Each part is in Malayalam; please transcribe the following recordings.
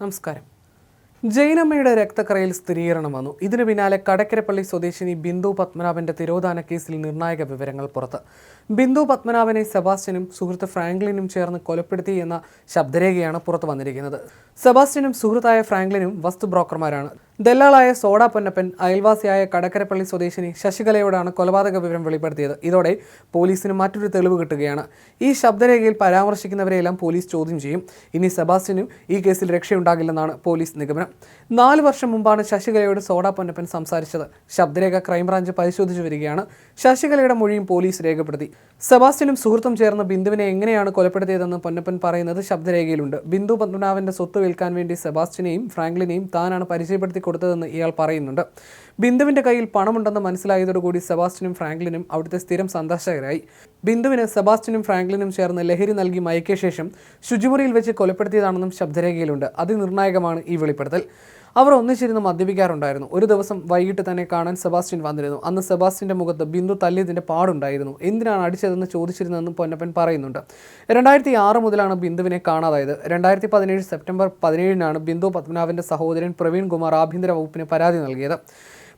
നമസ്കാരം. ജയനമ്മയുടെ രക്തക്കറയിൽ സ്ഥിരീകരണം വന്നു. ഇതിനു പിന്നാലെ കടക്കരപ്പള്ളി സ്വദേശിനി ബിന്ദു പത്മനാഭന്റെ തിരോധാന കേസിൽ നിർണായക വിവരങ്ങൾ പുറത്ത്. ബിന്ദു പത്മനാഭനെ സെബാസ്റ്റ്യനും സുഹൃത്ത് ഫ്രാങ്ക്ലിനും ചേർന്ന് കൊലപ്പെടുത്തി എന്ന ശബ്ദരേഖയാണ് പുറത്തു വന്നിരിക്കുന്നത്. സെബാസ്റ്റ്യനും സുഹൃത്തായ ഫ്രാങ്ക്ലിനും വസ്തു ബ്രോക്കർമാരാണ് ദല്ലാളായ സോഡ പൊന്നപ്പൻ അയൽവാസിയായ കടക്കരപ്പള്ളി സ്വദേശിനി ശശികലയോടാണ് കൊലപാതക വിവരം വെളിപ്പെടുത്തിയത്. ഇതോടെ പോലീസിന് മറ്റൊരു തെളിവ് കിട്ടുകയാണ്. ഈ ശബ്ദരേഖയിൽ പരാമർശിക്കുന്നവരെയെല്ലാം പോലീസ് ചോദ്യം ചെയ്യും. ഇനി സെബാസ്റ്റ്യനും ഈ കേസിൽ രക്ഷയുണ്ടാകില്ലെന്നാണ് പോലീസ് നിഗമനം. നാല് വർഷം മുമ്പാണ് ശശികലയോട് സോഡ പൊന്നപ്പൻ സംസാരിച്ചത്. ശബ്ദരേഖ ക്രൈംബ്രാഞ്ച് പരിശോധിച്ചു വരികയാണ്. ശശികലയുടെ മൊഴിയും പോലീസ് രേഖപ്പെടുത്തി. സെബാസ്റ്റ്യനും സുഹൃത്തും ചേർന്ന് ബിന്ദുവിനെ എങ്ങനെയാണ് കൊലപ്പെടുത്തിയതെന്ന് പൊന്നപ്പൻ പറയുന്നത് ശബ്ദരേഖയിലുണ്ട്. ബിന്ദു പത്മനാഭന്റെ സ്വത്ത് വിൽക്കാൻ വേണ്ടി സെബാസ്റ്റ്യനെയും ഫ്രാങ്ക്ലിനെയും താനാണ് പരിചയപ്പെടുത്തി കൊടുത്തതെന്ന് ഇയാൾ പറയുന്നുണ്ട്. ബിന്ദുവിന്റെ കയ്യിൽ പണമുണ്ടെന്ന് മനസ്സിലായതോടുകൂടി സെബാസ്റ്റ്യനും ഫ്രാങ്ക്ലിനും അവിടുത്തെ സ്ഥിരം സന്ദർശകരായി. ബിന്ദുവിന് സെബാസ്റ്റ്യനും ഫ്രാങ്ക്ലിനും ചേർന്ന് ലഹരി നൽകി മയക്കിയ ശേഷം ശുചിമുറിയിൽ വെച്ച് കൊലപ്പെടുത്തിയതാണെന്നും ശബ്ദരേഖയിലുണ്ട്. അതിനിർണായകമാണ് ഈ വെളിപ്പെടുത്തൽ. അവർ ഒന്നിച്ചിരുന്ന് മദ്യപിക്കാറുണ്ടായിരുന്നു. ഒരു ദിവസം വൈകിട്ട് തന്നെ കാണാൻ സെബാസ്റ്റ്യൻ വന്നിരുന്നു. അന്ന് സെബാസ്റ്റ്യന്റെ മുഖത്ത് ബിന്ദു തല്ലിയതിന്റെ പാടുണ്ടായിരുന്നു. എന്തിനാണ് അടിച്ചതെന്ന് ചോദിച്ചിരുന്നതെന്ന് പൊന്നപ്പൻ പറയുന്നുണ്ട്. രണ്ടായിരത്തി ആറ് മുതലാണ് ബിന്ദുവിനെ കാണാതായത്. രണ്ടായിരത്തി പതിനേഴ് സെപ്റ്റംബർ പതിനേഴിനാണ് ബിന്ദു പത്മനാഭന്റെ സഹോദരൻ പ്രവീൺ കുമാർ ആഭ്യന്തര വകുപ്പിന് പരാതി നൽകിയത്.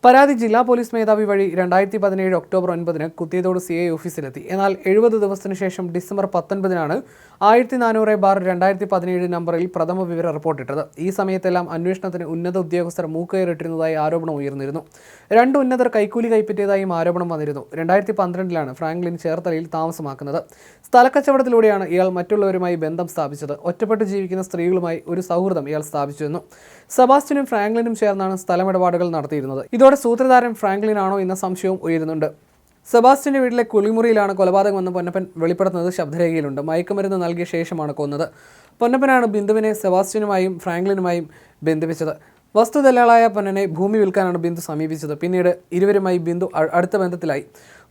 പരാതി ജില്ലാ പോലീസ് മേധാവി വഴി രണ്ടായിരത്തി പതിനേഴ് ഒക്ടോബർ ഒൻപതിന് കുത്തിയതോട് സി ഐ ഓഫീസിലെത്തി. എന്നാൽ എഴുപത് ദിവസത്തിന് ശേഷം ഡിസംബർ പത്തൊൻപതിനാണ് ആയിരത്തി നാനൂറ് ബാർ രണ്ടായിരത്തി പതിനേഴ് നമ്പറിൽ പ്രഥമ വിവര റിപ്പോർട്ടിട്ടത് ഈ സമയത്തെല്ലാം അന്വേഷണത്തിന് ഉന്നത ഉദ്യോഗസ്ഥർ മൂക്കയറിട്ടിരുന്നതായി ആരോപണം ഉയർന്നിരുന്നു. രണ്ട് ഉന്നതർ കൈക്കൂലി കൈപ്പറ്റിയതായും ആരോപണം വന്നിരുന്നു. രണ്ടായിരത്തി പന്ത്രണ്ടിലാണ് ഫ്രാങ്ക്ലിൻ ചേർത്തലയിൽ താമസമാക്കുന്നത്. സ്ഥലക്കച്ചവടത്തിലൂടെയാണ് ഇയാൾ മറ്റുള്ളവരുമായി ബന്ധം സ്ഥാപിച്ചത്. ഒറ്റപ്പെട്ട് ജീവിക്കുന്ന സ്ത്രീകളുമായി ഒരു സൗഹൃദം ഇയാൾ സ്ഥാപിച്ചിരുന്നു. സെബാസ്റ്റ്യനും ഫ്രാങ്ക്ലിനും ചേർന്നാണ് സ്ഥലമിടപാടുകൾ നടത്തിയിരുന്നത്. ഇതോടെ സൂത്രധാരൻ ഫ്രാങ്ക്ലിൻ ആണോ എന്ന സംശയവും ഉയരുന്നുണ്ട്. സെബാസ്റ്റിന്റെ വീട്ടിലെ കുളിമുറിയിലാണ് കൊലപാതകമെന്ന് പൊന്നപ്പൻ വെളിപ്പെടുത്തുന്നത് ശബ്ദരേഖയിലുണ്ട്. മയക്കുമരുന്ന് നൽകിയ ശേഷമാണ് കൊന്നത്. പൊന്നപ്പനാണ് ബിന്ദുവിനെ സെബാസ്റ്റ്യനുമായും ഫ്രാങ്ക്ലിനുമായും ബന്ധിപ്പിച്ചത്. വസ്തുദല്ലാളായ പൊന്നനെ ഭൂമി വിൽക്കാനാണ് ബിന്ദു സമീപിച്ചത്. പിന്നീട് ഇരുവരുമായി ബിന്ദു അടുത്ത ബന്ധത്തിലായി.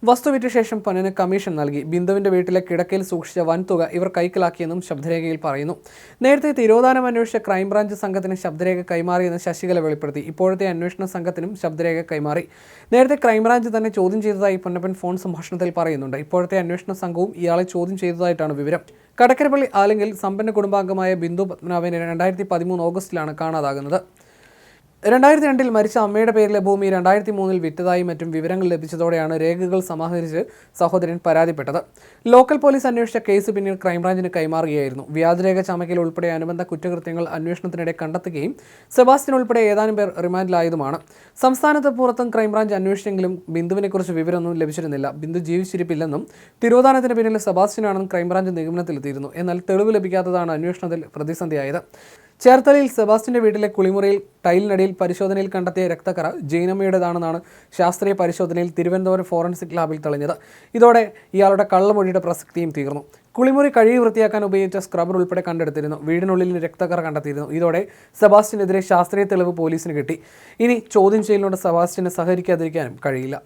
വസ്തു വിറ്റ ശേഷം പൊന്നന് കമ്മീഷൻ നൽകി. ബിന്ദുവിന്റെ വീട്ടിലെ കിടക്കയിൽ സൂക്ഷിച്ച വൻതുക ഇവർ കൈക്കലാക്കിയെന്നും ശബ്ദരേഖയിൽ പറയുന്നു. നേരത്തെ തിരോധാനം അന്വേഷിച്ച ക്രൈംബ്രാഞ്ച് സംഘത്തിന് ശബ്ദരേഖ കൈമാറിയെന്ന് ശശികല വെളിപ്പെടുത്തി. ഇപ്പോഴത്തെ അന്വേഷണ സംഘത്തിനും ശബ്ദരേഖ കൈമാറി. നേരത്തെ ക്രൈംബ്രാഞ്ച് തന്നെ ചോദ്യം ചെയ്തതായി പൊന്നപ്പൻ ഫോൺ സംഭാഷണത്തിൽ പറയുന്നുണ്ട്. ഇപ്പോഴത്തെ അന്വേഷണ സംഘവും ഇയാളെ ചോദ്യം ചെയ്തതായിട്ടാണ് വിവരം. കടക്കരപ്പള്ളി ആലെങ്കിൽ സമ്പന്ന കുടുംബാംഗമായ ബിന്ദു പത്മനാഭനെ രണ്ടായിരത്തി പതിമൂന്ന് ഓഗസ്റ്റിലാണ് കാണാതാകുന്നത്. രണ്ടായിരത്തി രണ്ടിൽ മരിച്ച അമ്മയുടെ പേരിലെ ഭൂമി രണ്ടായിരത്തി മൂന്നിൽ വിറ്റതായി മറ്റും വിവരങ്ങൾ ലഭിച്ചതോടെയാണ് രേഖകൾ സമാഹരിച്ച് സഹോദരൻ പരാതിപ്പെട്ടത്. ലോക്കൽ പോലീസ് അന്വേഷിച്ച കേസ് പിന്നീട് ക്രൈംബ്രാഞ്ചിന് കൈമാറുകയായിരുന്നു. വ്യാജരേഖ ചമയ്ക്കൽ ഉൾപ്പെടെ അനുബന്ധ കുറ്റകൃത്യങ്ങൾ അന്വേഷണത്തിനിടെ കണ്ടെത്തുകയും സെബാസ്റ്റ്യൻ ഉൾപ്പെടെ ഏതാനും പേർ റിമാൻഡിലായതുമാണ്. സംസ്ഥാനത്ത് പുറത്തും ക്രൈംബ്രാഞ്ച് അന്വേഷിച്ചെങ്കിലും ബിന്ദുവിനെക്കുറിച്ച് വിവരമൊന്നും ലഭിച്ചിരുന്നില്ല. ബിന്ദു ജീവിച്ചിരിപ്പില്ലെന്നും തിരോധാനത്തിന് പിന്നിൽ സെബാസ്റ്റ്യനാണെന്നും ക്രൈംബ്രാഞ്ച് നിഗമനത്തിലെത്തിയിരുന്നു. എന്നാൽ തെളിവ് ലഭിക്കാത്തതാണ് അന്വേഷണത്തിൽ പ്രതിസന്ധിയായത്. ചേർത്തലയിൽ സെബാസ്റ്റിന്റെ വീട്ടിലെ കുളിമുറിയിൽ ടൈലിനടിയിൽ പരിശോധനയിൽ കണ്ടെത്തിയ രക്തക്കറ ജൈനമ്മയുടേതാണെന്നാണ് ശാസ്ത്രീയ പരിശോധനയിൽ തിരുവനന്തപുരം ഫോറൻസിക് ലാബിൽ തെളിഞ്ഞത്. ഇതോടെ ഇയാളുടെ കള്ളമൊഴിയുടെ പ്രസക്തിയും തീർന്നു. കുളിമുറി കഴുകി വൃത്തിയാക്കാൻ ഉപയോഗിച്ച സ്ക്രബർ ഉൾപ്പെടെ കണ്ടെടുത്തിരുന്നു. വീടിനുള്ളിൽ രക്തക്കറ കണ്ടെത്തിയിരുന്നു. ഇതോടെ സെബാസ്റ്റിനെതിരെ ശാസ്ത്രീയ തെളിവ് പോലീസിന് കിട്ടി. ഇനി ചോദ്യം ചെയ്യലിനോട് സെബാസ്റ്റിനെ സഹകരിക്കാതിരിക്കാനും കഴിയില്ല.